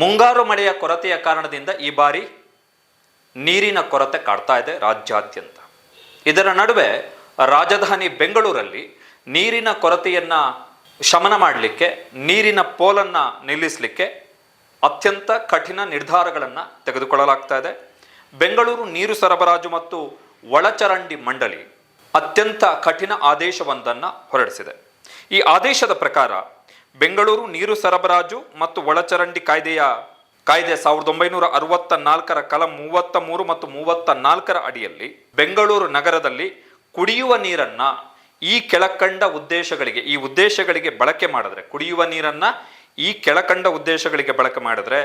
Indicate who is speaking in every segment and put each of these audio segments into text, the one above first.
Speaker 1: ಮುಂಗಾರು ಮಳೆಯ ಕೊರತೆಯ ಕಾರಣದಿಂದ ಈ ಬಾರಿ ನೀರಿನ ಕೊರತೆ ಕಾಡ್ತಾ ಇದೆ ರಾಜ್ಯಾದ್ಯಂತ. ಇದರ ನಡುವೆ ರಾಜಧಾನಿ ಬೆಂಗಳೂರಲ್ಲಿ ನೀರಿನ ಕೊರತೆಯನ್ನು ಶಮನ ಮಾಡಲಿಕ್ಕೆ, ನೀರಿನ ಪೋಲನ್ನು ನಿಲ್ಲಿಸಲಿಕ್ಕೆ ಅತ್ಯಂತ ಕಠಿಣ ನಿರ್ಧಾರಗಳನ್ನು ತೆಗೆದುಕೊಳ್ಳಲಾಗ್ತಾ ಇದೆ. ಬೆಂಗಳೂರು ನೀರು ಸರಬರಾಜು ಮತ್ತು ಒಳಚರಂಡಿ ಮಂಡಳಿ ಅತ್ಯಂತ ಕಠಿಣ ಆದೇಶವೊಂದನ್ನು ಹೊರಡಿಸಿದೆ. ಈ ಆದೇಶದ ಪ್ರಕಾರ ಬೆಂಗಳೂರು ನೀರು ಸರಬರಾಜು ಮತ್ತು ಒಳಚರಂಡಿ ಕಾಯ್ದೆಯ ಕಾಯ್ದೆ ಸಾವಿರದ ಒಂಬೈನೂರ ಅರವತ್ತ ನಾಲ್ಕರ ಕಲಂ ಮೂವತ್ತ ಮೂರು ಮತ್ತು ಮೂವತ್ತ ನಾಲ್ಕರ ಅಡಿಯಲ್ಲಿ ಬೆಂಗಳೂರು ನಗರದಲ್ಲಿ ಕುಡಿಯುವ ನೀರನ್ನು ಈ ಕೆಳಕಂಡ ಉದ್ದೇಶಗಳಿಗೆ, ಈ ಉದ್ದೇಶಗಳಿಗೆ ಬಳಕೆ ಮಾಡಿದ್ರೆ, ಕುಡಿಯುವ ನೀರನ್ನು ಈ ಕೆಳಕಂಡ ಉದ್ದೇಶಗಳಿಗೆ ಬಳಕೆ ಮಾಡಿದ್ರೆ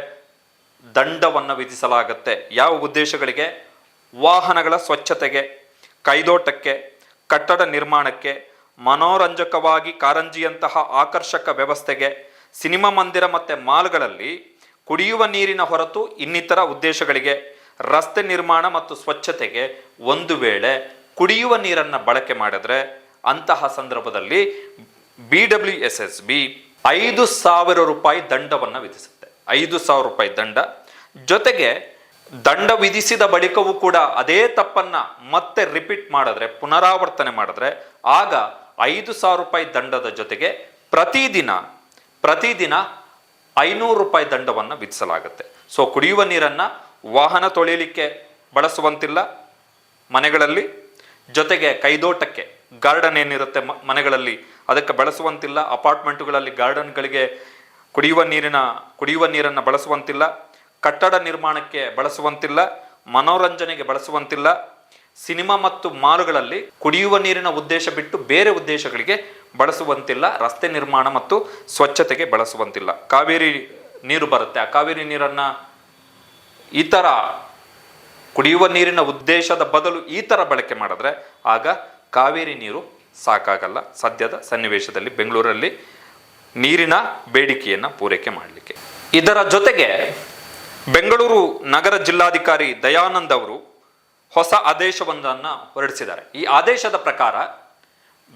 Speaker 1: ದಂಡವನ್ನು ವಿಧಿಸಲಾಗುತ್ತೆ. ಯಾವ ಉದ್ದೇಶಗಳಿಗೆ? ವಾಹನಗಳ ಸ್ವಚ್ಛತೆಗೆ, ಕೈದೋಟಕ್ಕೆ, ಕಟ್ಟಡ ನಿರ್ಮಾಣಕ್ಕೆ ಮನೋರಂಜಕವಾಗಿ ಕಾರಂಜಿಯಂತಹ ಆಕರ್ಷಕ ವ್ಯವಸ್ಥೆಗೆ ಸಿನಿಮಾ ಮಂದಿರ ಮತ್ತು ಮಾಲ್ಗಳಲ್ಲಿ ಕುಡಿಯುವ ನೀರಿನ ಹೊರತು ಇನ್ನಿತರ ಉದ್ದೇಶಗಳಿಗೆ ರಸ್ತೆ ನಿರ್ಮಾಣ ಮತ್ತು ಸ್ವಚ್ಛತೆಗೆ ಒಂದು ವೇಳೆ ಕುಡಿಯುವ ನೀರನ್ನು ಬಳಕೆ ಮಾಡಿದ್ರೆ ಅಂತಹ ಸಂದರ್ಭದಲ್ಲಿ B W S S B ಐದು ಸಾವಿರ ರೂಪಾಯಿ ದಂಡವನ್ನು ವಿಧಿಸುತ್ತೆ. ಐದು ಸಾವಿರ ರೂಪಾಯಿ ದಂಡ. ಜೊತೆಗೆ ದಂಡ ವಿಧಿಸಿದ ಬಳಿಕವೂ ಕೂಡ ಅದೇ ತಪ್ಪನ್ನು ಮತ್ತೆ ರಿಪೀಟ್ ಮಾಡಿದ್ರೆ, ಪುನರಾವರ್ತನೆ ಮಾಡಿದ್ರೆ ಆಗ ಐದು ಸಾವಿರ ರೂಪಾಯಿ ದಂಡದ ಜೊತೆಗೆ ಪ್ರತಿದಿನ ಪ್ರತಿದಿನ ಐನೂರು ರೂಪಾಯಿ ದಂಡವನ್ನು ವಿಧಿಸಲಾಗುತ್ತೆ. ಸೊ ಕುಡಿಯುವ ನೀರನ್ನು ವಾಹನ ತೊಳೆಯಲಿಕ್ಕೆ ಬಳಸುವಂತಿಲ್ಲ ಮನೆಗಳಲ್ಲಿ. ಜೊತೆಗೆ ಕೈದೋಟಕ್ಕೆ ಗಾರ್ಡನ್ ಏನಿರುತ್ತೆ ಮನೆಗಳಲ್ಲಿ ಅದಕ್ಕೆ ಬಳಸುವಂತಿಲ್ಲ. ಅಪಾರ್ಟ್ಮೆಂಟುಗಳಲ್ಲಿ ಗಾರ್ಡನ್ಗಳಿಗೆ ಕುಡಿಯುವ ನೀರಿನ, ಕುಡಿಯುವ ನೀರನ್ನು ಬಳಸುವಂತಿಲ್ಲ. ಕಟ್ಟಡ ನಿರ್ಮಾಣಕ್ಕೆ ಬಳಸುವಂತಿಲ್ಲ. ಮನೋರಂಜನೆಗೆ ಬಳಸುವಂತಿಲ್ಲ. ಸಿನಿಮಾ ಮತ್ತು ಮಾಲುಗಳಲ್ಲಿ ಕುಡಿಯುವ ನೀರಿನ ಉದ್ದೇಶ ಬಿಟ್ಟು ಬೇರೆ ಉದ್ದೇಶಗಳಿಗೆ ಬಳಸುವಂತಿಲ್ಲ, ರಸ್ತೆ ನಿರ್ಮಾಣ ಮತ್ತು ಸ್ವಚ್ಛತೆಗೆ ಬಳಸುವಂತಿಲ್ಲ. ಕಾವೇರಿ ನೀರು ಬರುತ್ತೆ. ಆ ಕಾವೇರಿ ನೀರನ್ನು ಈ ಥರ ಕುಡಿಯುವ ನೀರಿನ ಉದ್ದೇಶದ ಬದಲು ಈ ಥರ ಬಳಕೆ ಮಾಡಿದ್ರೆ ಆಗ ಕಾವೇರಿ ನೀರು ಸಾಕಾಗಲ್ಲ. ಸದ್ಯದ ಸನ್ನಿವೇಶದಲ್ಲಿ ಬೆಂಗಳೂರಲ್ಲಿ ನೀರಿನ ಬೇಡಿಕೆಯನ್ನು ಪೂರೈಕೆ ಮಾಡಲಿಕ್ಕೆ. ಇದರ ಜೊತೆಗೆ ಬೆಂಗಳೂರು ನಗರ ಜಿಲ್ಲಾಧಿಕಾರಿ ದಯಾನಂದ್ ಅವರು ಹೊಸ ಆದೇಶವೊಂದನ್ನು ಹೊರಡಿಸಿದ್ದಾರೆ. ಈ ಆದೇಶದ ಪ್ರಕಾರ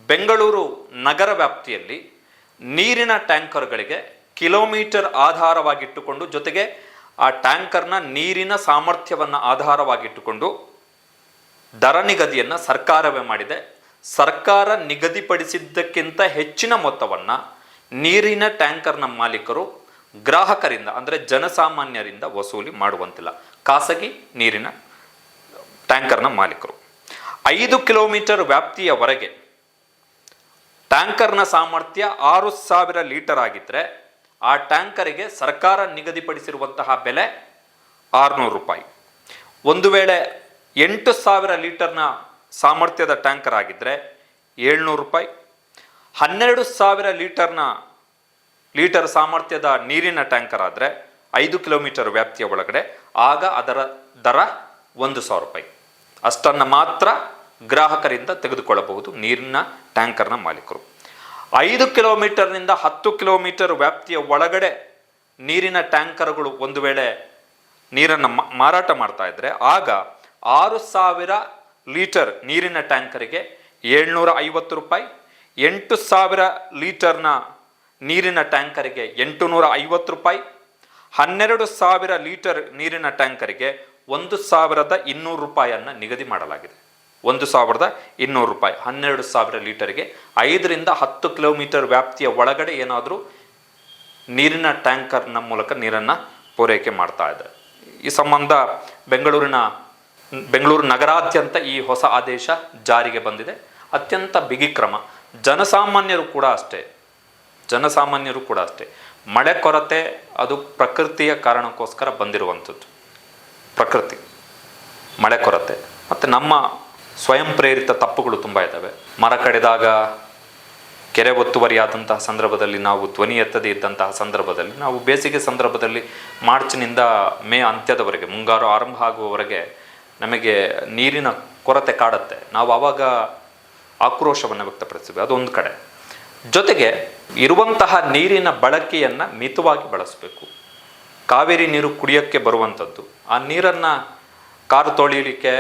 Speaker 1: ಬೆಂಗಳೂರು ನಗರ ವ್ಯಾಪ್ತಿಯಲ್ಲಿ ನೀರಿನ ಟ್ಯಾಂಕರ್ಗಳಿಗೆ ಕಿಲೋಮೀಟರ್ ಆಧಾರವಾಗಿಟ್ಟುಕೊಂಡು ಜೊತೆಗೆ ಆ ಟ್ಯಾಂಕರ್ನ ನೀರಿನ ಸಾಮರ್ಥ್ಯವನ್ನು ಆಧಾರವಾಗಿಟ್ಟುಕೊಂಡು ದರ ನಿಗದಿಯನ್ನು ಸರ್ಕಾರವೇ ಮಾಡಿದೆ. ಸರ್ಕಾರ ನಿಗದಿಪಡಿಸಿದ್ದಕ್ಕಿಂತ ಹೆಚ್ಚಿನ ಮೊತ್ತವನ್ನು ನೀರಿನ ಟ್ಯಾಂಕರ್ನ ಮಾಲೀಕರು ಗ್ರಾಹಕರಿಂದ, ಅಂದರೆ ಜನಸಾಮಾನ್ಯರಿಂದ ವಸೂಲಿ ಮಾಡುವಂತಿಲ್ಲ. ಖಾಸಗಿ ನೀರಿನ ಟ್ಯಾಂಕರ್ನ ಮಾಲೀಕರು. ಐದು ಕಿಲೋಮೀಟರ್ ವ್ಯಾಪ್ತಿಯವರೆಗೆ ಟ್ಯಾಂಕರ್ನ ಸಾಮರ್ಥ್ಯ ಆರು ಸಾವಿರ ಲೀಟರ್ ಆಗಿದ್ದರೆ ಆ ಟ್ಯಾಂಕರಿಗೆ ಸರ್ಕಾರ ನಿಗದಿಪಡಿಸಿರುವಂತಹ ಬೆಲೆ ಆರುನೂರು ರೂಪಾಯಿ. ಒಂದು ವೇಳೆ ಎಂಟು ಸಾವಿರ ಲೀಟರ್ನ ಸಾಮರ್ಥ್ಯದ ಟ್ಯಾಂಕರ್ ಆಗಿದ್ದರೆ ಏಳ್ನೂರು ರೂಪಾಯಿ. ಹನ್ನೆರಡು ಸಾವಿರ ಲೀಟರ್ನ ಲೀಟರ್ ಸಾಮರ್ಥ್ಯದ ನೀರಿನ ಟ್ಯಾಂಕರ್ ಆದರೆ ಐದು ಕಿಲೋಮೀಟರ್ ವ್ಯಾಪ್ತಿಯ ಒಳಗಡೆ. ಆಗ ಅದರ ದರ ಒಂದು ಸಾವಿರ ರೂಪಾಯಿ. ಅಷ್ಟನ್ನು ಮಾತ್ರ ಗ್ರಾಹಕರಿಂದ ತೆಗೆದುಕೊಳ್ಳಬಹುದು ನೀರಿನ ಟ್ಯಾಂಕರ್ನ ಮಾಲೀಕರು. ಐದು ಕಿಲೋಮೀಟರ್ನಿಂದ ಹತ್ತು ಕಿಲೋಮೀಟರ್ ವ್ಯಾಪ್ತಿಯ ಒಳಗಡೆ ನೀರಿನ ಟ್ಯಾಂಕರ್ಗಳು ಒಂದು ವೇಳೆ ನೀರನ್ನು ಮಾರಾಟ ಮಾಡ್ತಾ ಇದ್ದರೆ ಆಗ ಆರು ಸಾವಿರ ಲೀಟರ್ ನೀರಿನ ಟ್ಯಾಂಕರಿಗೆ ಏಳ್ನೂರ ಐವತ್ತು ರೂಪಾಯಿ, ಎಂಟು ಸಾವಿರ ಲೀಟರ್ನ ನೀರಿನ ಟ್ಯಾಂಕರಿಗೆ ಎಂಟುನೂರ ಐವತ್ತು ರೂಪಾಯಿ, ಹನ್ನೆರಡು ಸಾವಿರ ಲೀಟರ್ ನೀರಿನ ಟ್ಯಾಂಕರಿಗೆ ಒಂದು ಸಾವಿರದ ಇನ್ನೂರು ರೂಪಾಯಿಯನ್ನು ನಿಗದಿ ಮಾಡಲಾಗಿದೆ. ಒಂದು ಸಾವಿರದ ಇನ್ನೂರು ರೂಪಾಯಿ, ಹನ್ನೆರಡು ಸಾವಿರ ಲೀಟರ್ಗೆ ಐದರಿಂದ ಹತ್ತು ಕಿಲೋಮೀಟರ್ ವ್ಯಾಪ್ತಿಯ ಒಳಗಡೆ ಏನಾದರೂ ನೀರಿನ ಟ್ಯಾಂಕರ್ನ ಮೂಲಕ ನೀರನ್ನು ಪೂರೈಕೆ ಮಾಡ್ತಾ ಇದೆ. ಈ ಸಂಬಂಧ ಬೆಂಗಳೂರಿನ, ಬೆಂಗಳೂರು ನಗರಾದ್ಯಂತ ಈ ಹೊಸ ಆದೇಶ ಜಾರಿಗೆ ಬಂದಿದೆ. ಅತ್ಯಂತ ಬಿಗಿ ಕ್ರಮ. ಜನಸಾಮಾನ್ಯರು ಕೂಡ ಅಷ್ಟೇ. ಜನಸಾಮಾನ್ಯರು ಕೂಡ ಅಷ್ಟೇ. ಮಳೆ ಕೊರತೆ ಅದು ಪ್ರಕೃತಿಯ ಕಾರಣಕ್ಕೋಸ್ಕರ ಬಂದಿರುವಂಥದ್ದು. ಪ್ರಕೃತಿ. ಮಳೆ ಕೊರತೆ. ಮತ್ತು ನಮ್ಮ ಸ್ವಯಂ ಪ್ರೇರಿತ ತಪ್ಪುಗಳು ತುಂಬ ಇದ್ದಾವೆ. ಮರ ಕಡಿದಾಗ ಕೆರೆ ಒತ್ತುವರಿಯಾದಂತಹ ಸಂದರ್ಭದಲ್ಲಿ ನಾವು ಧ್ವನಿ ಎತ್ತದೇ ಇದ್ದಂತಹ ಸಂದರ್ಭದಲ್ಲಿ, ನಾವು ಬೇಸಿಗೆ ಸಂದರ್ಭದಲ್ಲಿ ಮಾರ್ಚ್ನಿಂದ ಮೇ ಅಂತ್ಯದವರೆಗೆ, ಮುಂಗಾರು ಆರಂಭ ಆಗುವವರೆಗೆ ನಮಗೆ ನೀರಿನ ಕೊರತೆ ಕಾಡುತ್ತೆ. ನಾವು ಆವಾಗ ಆಕ್ರೋಶವನ್ನು ವ್ಯಕ್ತಪಡಿಸ್ತೀವಿ ಅದೊಂದು ಕಡೆ. ಜೊತೆಗೆ ಇರುವಂತಹ ನೀರಿನ ಬಳಕೆಯನ್ನು ಮಿತವಾಗಿ ಬಳಸಬೇಕು. ಕಾವೇರಿ ನೀರು ಕುಡಿಯೋಕ್ಕೆ ಬರುವಂಥದ್ದು ಆ ನೀರನ್ನು ಕಾರು ತೊಳಿಲಿಕ್ಕೆ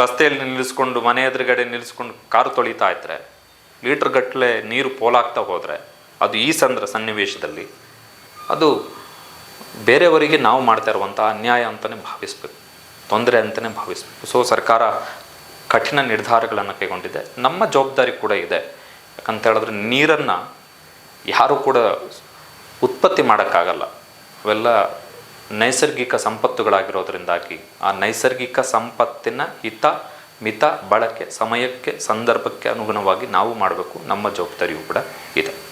Speaker 1: ರಸ್ತೆಯಲ್ಲಿ ನಿಲ್ಲಿಸ್ಕೊಂಡು ಮನೆ ಎದುರುಗಡೆ ನಿಲ್ಲಿಸ್ಕೊಂಡು ಕಾರು ತೊಳಿತಾ ಇದ್ದರೆ ಲೀಟ್ರ್ಗಟ್ಟಲೆ ನೀರು ಪೋಲಾಗ್ತಾ ಹೋದರೆ, ಅದು ಈ ಸಂದ್ರ ಸನ್ನಿವೇಶದಲ್ಲಿ ಅದು ಬೇರೆಯವರಿಗೆ ನಾವು ಮಾಡ್ತಾ ಇರುವಂಥ ಅನ್ಯಾಯ ಅಂತಲೇ ಭಾವಿಸ್ಬೇಕು, ತೊಂದರೆ ಅಂತಲೇ ಭಾವಿಸ್ಬೇಕು. ಸೊ ಸರ್ಕಾರ ಕಠಿಣ ನಿರ್ಧಾರಗಳನ್ನು ಕೈಗೊಂಡಿದೆ. ನಮ್ಮ ಜವಾಬ್ದಾರಿ ಕೂಡ ಇದೆ. ಯಾಕಂತ ಹೇಳಿದ್ರೆ ನೀರನ್ನು ಯಾರೂ ಕೂಡ ಉತ್ಪತ್ತಿ ಮಾಡೋಕ್ಕಾಗಲ್ಲ. ಅವೆಲ್ಲ ನೈಸರ್ಗಿಕ ಸಂಪತ್ತುಗಳಾಗಿರೋದ್ರಿಂದಾಗಿ ಆ ನೈಸರ್ಗಿಕ ಸಂಪತ್ತಿನ ಹಿತ, ಮಿತ, ಬಳಕೆ, ಸಮಯಕ್ಕೆ, ಸಂದರ್ಭಕ್ಕೆ ಅನುಗುಣವಾಗಿ ನಾವು ಮಾಡಬೇಕು. ನಮ್ಮ ಜವಾಬ್ದಾರಿಯೂ ಕೂಡ ಇದೆ.